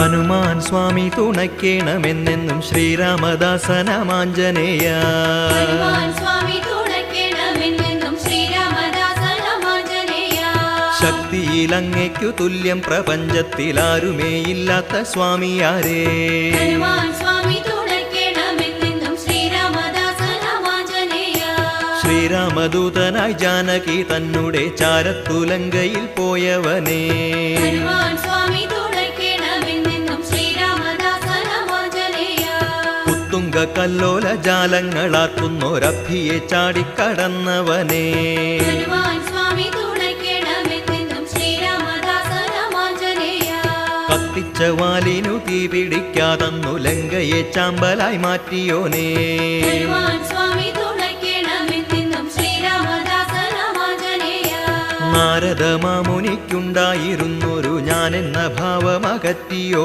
ഹനുമാൻ സ്വാമി തുണയ്ക്കണമെന്നെന്നും ശ്രീരാമദാസനമാഞ്ജനേയ. ശക്തിയിൽ അങ്ങയ്ക്കു തുല്യം പ്രപഞ്ചത്തിലാരുമേ ഇല്ലാത്ത സ്വാമിയാരേ ശ്രീരാമദൂതനായി ജാനകി തന്നുടെ ചാരത്തുലങ്കയിൽ പോയവനേ. കുത്തുങ്ക കല്ലോല ജാലങ്ങളാക്കുന്നൊരഭിയെ ചാടിക്കടന്നവനേ. കത്തിച്ച വാലിനു തീ പിടിക്കാതന്നു ലങ്കയെ ചാമ്പലായി മാറ്റിയോനേ. നാരദ മാമുനിക്കുണ്ടായിരുന്നൊരു ഞാനെന്ന ഭാവമകറ്റിയോ